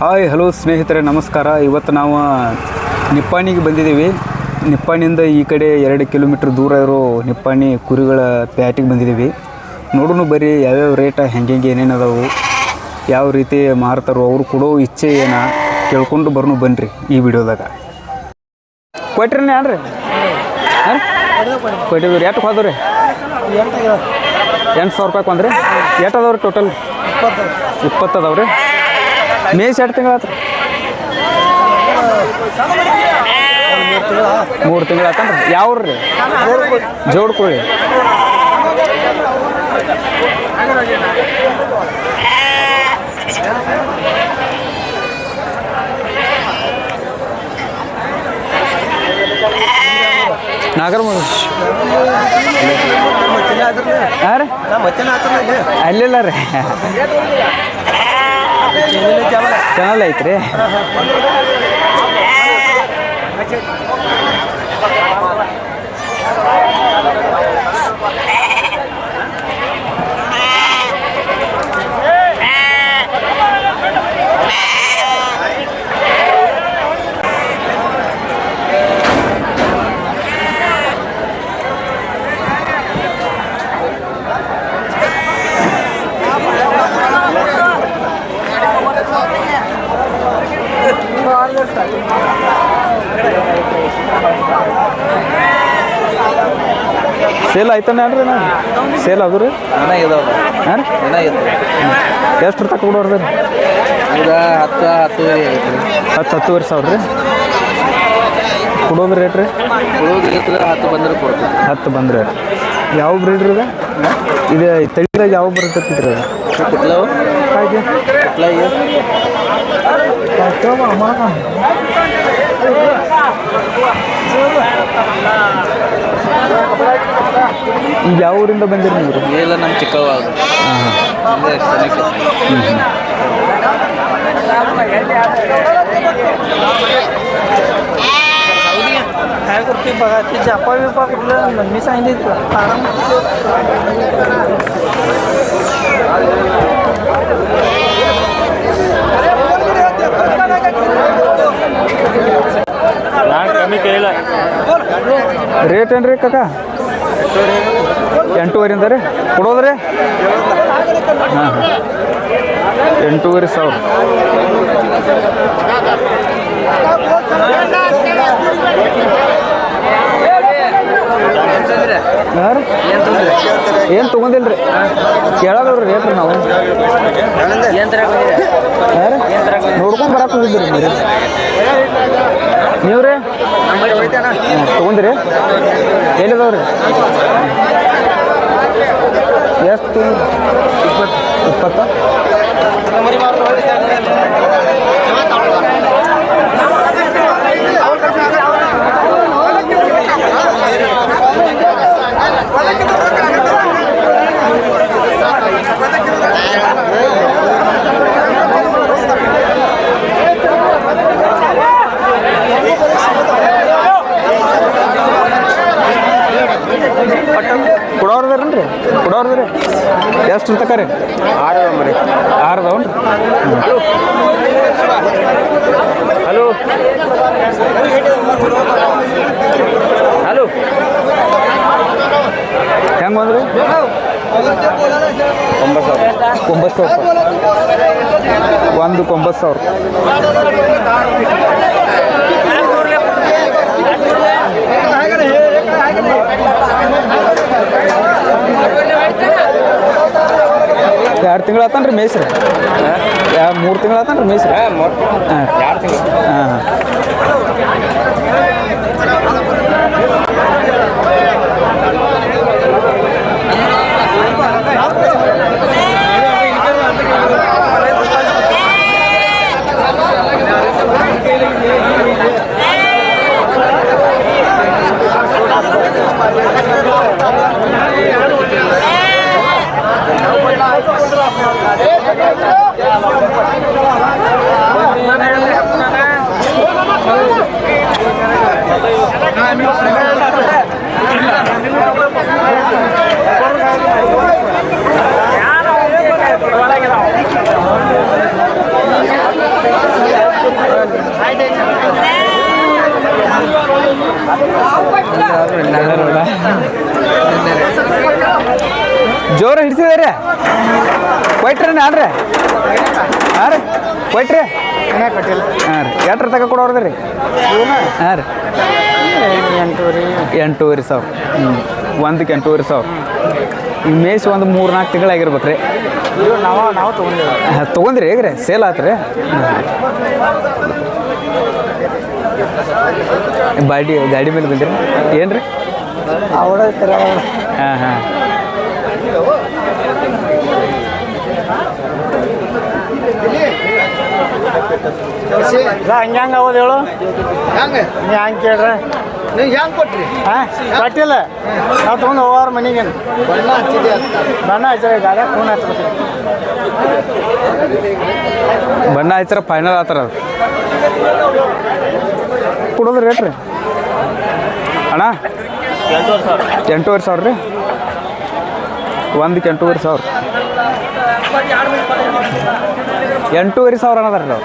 Hi, hello ಸ್ನೇಹಿತರೆ, ನಮಸ್ಕಾರ. ಇವತ್ತು ನಾವು ನಿಪ್ಪಾಣಿಗೆ ಬಂದಿದ್ದೀವಿ. ನಿಪ್ಪಾಣಿಯಿಂದ ಈ ಕಡೆ ಎರಡು ಕಿಲೋಮೀಟ್ರ್ ದೂರ ಇರೋ ನಿಪ್ಪಾಣಿ ಕುರಿಗಳ ಪ್ಯಾಟಿಗೆ ಬಂದಿದ್ದೀವಿ. ನೋಡೋಣ ಬರೀ ಯಾವ್ಯಾವ ರೇಟ ಹೆಂಗೆ ಹೆಂಗೆ ಏನೇನು ಅದಾವು, ಯಾವ ರೀತಿ ಮಾರ್ತಾರೋ ಅವರು ಕೊಡೋ ಇಚ್ಛೆ ಏನ ಕೇಳ್ಕೊಂಡು ಬರ್ನು ಬನ್ನಿರಿ ಈ ವಿಡಿಯೋದಾಗ. ಕೊಟ್ರಿ ಹಾಂ ಕೊಟ್ಟಿದ್ರಿ ಎಷ್ಟು ಹೋದ್ರಿ ಎಂಟು ಸಾವಿರ ರೂಪಾಯಿ ಕೊಂದ್ರಿ ಎಷ್ಟು ಅದಾವ್ರಿ ಟೋಟಲ್ ಇಪ್ಪತ್ತು ಅದಾವ್ರಿ? ಮೇಸ್ ಎರಡು ತಿಂಗಳು ಮೂರು ತಿಂಗಳು ಆತನ್ರಿ. ಯಾವ್ರಿ ಜೋಡ್ಕೊಳ್ಳಿ ನಾಗರ ಮನುಷ್ಯ ಅಲ್ಲಿಲ್ಲ ರೀ. ಚಾನಲ್ ಐತ್ರಿ. ಸೇಲ್ ಆಯ್ತಾನೆ ಅಲ್ರಿ ನಾ ಸೇಲ್ ಅದು ರೀ? ಹಾಂ? ಎಷ್ಟು ತಕ್ಕ ಕೊಡೋರ್ದು ರೀ? ಈಗ ಹತ್ತು ಹತ್ತುವರೆ ಹತ್ತು ಹತ್ತುವರೆ ಸಾವಿರ ರೀ? ಕೊಡೋದು ರೇಟ್ ರೀ? ಉಳಿದ್ರೆ ಹತ್ತು ಬಂದ್ರೆ ಕೊಡ್ತೀವಿ. ಹತ್ತು ಬಂದ್ರೆ. ಯಾವ ಬ್ರೀಡ್ ರೀ ಇದು? ಇದು ತಳಿದಾಗ ಯಾವ ಬರ್ತೈತಿ ರೀ ಈಗ ಯಾವ ಊರಿಂದ ಬಂದಿರಿ ನೀವು ಎಲ್ಲ ನಮ್ಮ ಚಿಕ್ಕವ ಹಾಂ ಹಾಂ बघा ते जापा बिपा कुठलं मी सांगितलं आराम ಕಮ್ಮಿ ಕೇಳಿಲ್ಲ ರೇಟ್ ಏನು ರೀ ಕಾಕ ಎಂಟೂವರೆಯಿಂದ ರೀ ಕೊಡೋದ್ರಿ ಹಾಂ ಹಾಂ ಎಂಟೂವರೆ ಸಾವಿರ ಹಾಂ ಏನು ತೊಗೊಂದಿಲ್ಲ ರೀ ಕೇಳೋದ್ರಿ ರೇಟ್ ರೀ ನಾವು. ನೋಡ್ಕೊಂಡು ಬರಕ್ಕೆ ಹೋಗಿದ್ದೀರಿ ನೀವು ನೀವು ರೀ ತೊಗೊಂದಿರಿ ಎಲ್ಲಿದಾವ್ರಿ? ಎಷ್ಟು? ಇಪ್ಪತ್ತು. ಇಪ್ಪತ್ತ? ಆರು ಅದಾವನ್ರಿ ಹಲೋ ಹಲೋ ಹೆಂಗೆ ಬಂದ್ರಿ ಒಂಬತ್ತು ಸಾವಿರ ಒಂಬತ್ತು ಸಾವಿರ ಒಂದು ಒಂಬತ್ತು ಸಾವಿರ ಎರಡು ತಿಂಗಳು ಆತನ್ರಿ ಮೇಯ್ಸ್ರಿ. ಮೂರು ತಿಂಗಳು ಆತನ್ರಿ ಮೇಸ್ರಿ ಹಾಂ ಹಾಂ. ಜೋರ ಹಿಡ್ಸಿದಾರೆ. ಕೊಯ್ಟ್ರಿ ನಾನ್ರಿ ಹಾಂ ರೀ ಕೊಯ್ಟ್ರಿ ಹಾಂ ರೀ ಎಟ್ರ ತಗ ಕೊಡೋರ್ದ ರೀ? ಹಾಂ ರೀ. ಎಂಟೂರಿ ಎಂಟೂವರೆ ಸಾವಿರ. ಹ್ಞೂ ಒಂದಕ್ಕೆ ಎಂಟೂವರೆ ಸಾವಿರ. ಈಗ ಮೇಸ್ ಒಂದು ಮೂರು ನಾಲ್ಕು ತಿಂಗಳಾಗಿರ್ಬೇಕು ರೀ. ನಾವು ನಾವು ತೊಗೊಂಡಿವಿ ತೊಗೊಂಡ್ರಿ ಹೇಗ್ರಿ ಸೇಲ್ ಆತು ರೀ. ಬಾಡಿ ಗಾಡಿ ಮೇಲೆ ಬಂದಿರಿ. ಏನು ರೀ ಹಾಂ ಹಾಂ. ಹಂಗೆ ಹಂಗೆ ಆಗೋದು ಹೇಳು. ಹೆಂಗೆ ನೀ ಹಂಗೆ ಕೇಳ್ರಿ? ನೀವು ಹೆಂಗೆ ಕೊಟ್ರಿ? ಹಾಂ ಕೊಟ್ಟಿಲ್ಲ. ನಾವು ತೊಗೊಂಡು ಹೋಗೋರು ಮನೆಗೆ. ಬಣ್ಣ ಹಚ್ಚಿದೆ ಬಣ್ಣ ಹಚ್ಚಿದ್ರೆ ಗಾಡಿ ಫೋನ್ ಹಚ್ಬೇಕು ಬಣ್ಣ ಹಚ್ಚಾರ ಫೈನಲ್ ಆತರ ಅದು. ಕೊಡೋದು ರೇಟ್ ರೀ. ಅಣ್ಣ? ಎಂಟೂವರೆ ಸಾವಿರ ರೀ? ಒಂದಕ್ಕೆ ಎಂಟೂವರೆ ಸಾವಿರ. ಎಂಟೂವರೆ ಸಾವಿರ ಅನ್ನೋದಾರ ನಾವು